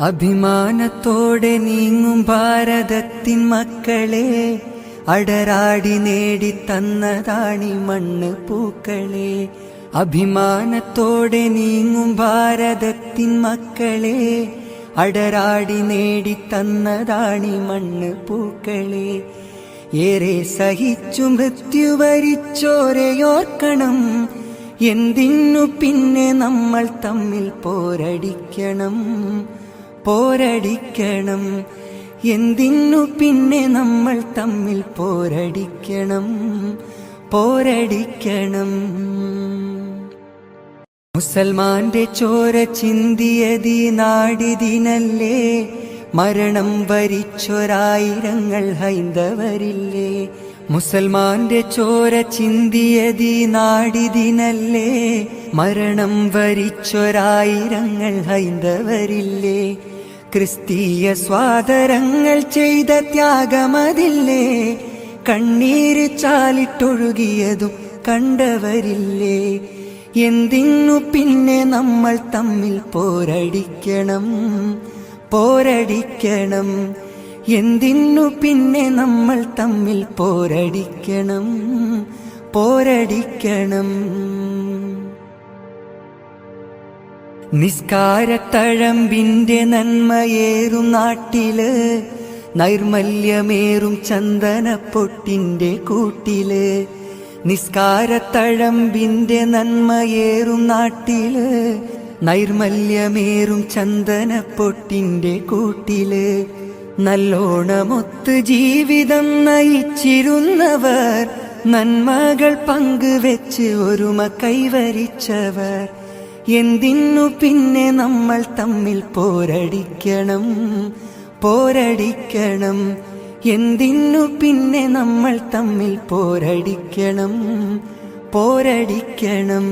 അഭിമാനത്തോടെ നീങ്ങും ഭാരതത്തിൻ മക്കളെ അടരാടി നേടി തന്നതാണി മണ്ണ് പൂക്കളെ. അഭിമാനത്തോടെ നീങ്ങും ഭാരതത്തിൻ മക്കളെ അടരാടി നേടി തന്നതാണി മണ്ണ് പൂക്കളെ. ഏറെ സഹിച്ചു മൃത്യു വരിച്ചോരെയോർക്കണം എന്തിനു പിന്നെ നമ്മൾ തമ്മിൽ പോരടിക്കണം. പോരടിക്കണം. എന്തിനു പിന്നെ നമ്മൾ തമ്മിൽ പോരടിക്കണം? പോരടിക്കണം. മുസൽമാന്റെ ചോര ചിന്തിയതി നാടിതിനല്ലേ? മരണം വരിച്ചൊരായിരങ്ങൾ ഹൈന്ദവരില്ലേ? മുസൽമാന്റെ ചോര ചിന്തിയതി നാടിതിനല്ലേ? മരണം വരിച്ചൊരായിരങ്ങൾ ഹൈന്ദവരില്ലേ? ക്രിസ്തീയ സ്വാതരങ്ങൾ ചെയ്ത ത്യാഗമതില്ലേ? കണ്ണീര് ചാലിട്ടൊഴുകിയതും കണ്ടവരില്ലേ? എന്തിന്നു പിന്നെ നമ്മൾ തമ്മിൽ പോരടിക്കണം? പോരടിക്കണം. എന്തിനു പിന്നെ നമ്മൾ തമ്മിൽ പോരടിക്കണം? പോരടിക്കണം. നിസ്കാരത്തഴമ്പിന്റെ നന്മയേറും നാട്ടിൽ നൈർമല്യമേറും ചന്ദനപ്പൊട്ടിന്റെ കൂട്ടിൽ നിസ്കാരത്തഴമ്പിന്റെ നന്മയേറും നാട്ടിൽ നൈർമല്യമേറും ചന്ദനപ്പൊട്ടിന്റെ കൂട്ടിൽ നല്ലോണമൊത്ത് ജീവിതം നയിച്ചിരുന്നവർ നന്മകൾ പങ്കുവെച്ച് ഒരുമ കൈവരിച്ചവർ. എന്തിനു പിന്നെ നമ്മൾ തമ്മിൽ പോരടിക്കണം പോരടിക്കണം. എന്തിനു പിന്നെ നമ്മൾ തമ്മിൽ പോരടിക്കണം പോരടിക്കണം.